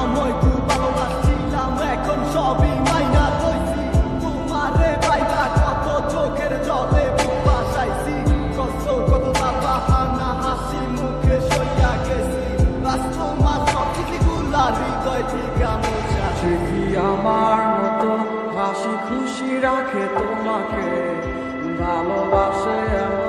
সময় খুব ভালোবাসছিলাম এখন সবই মাইনা হইছি তোমারে পাইবা কত চোখের জলে বুক বাসাইছি কষ্ট কত বাবা হানা হাসি মুখে সইয়া গেছি বাস তোমার সব কিছু গুলার হৃদয় ঠিকা মোছা সে কি আমার মতো হাসি খুশি রাখে তোমাকে ভালোবাসে আমার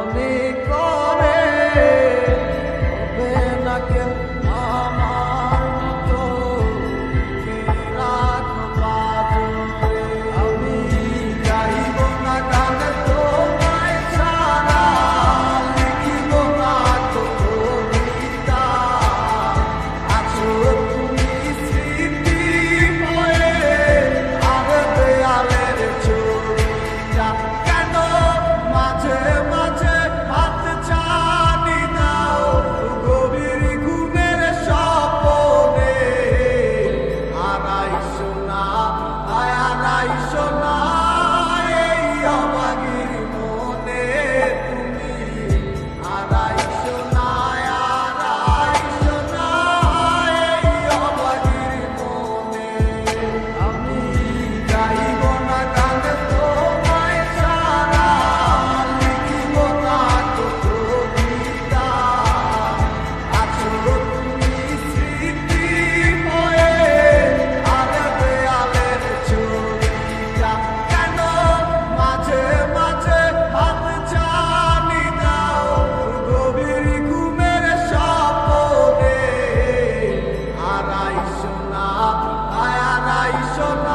Shabbat.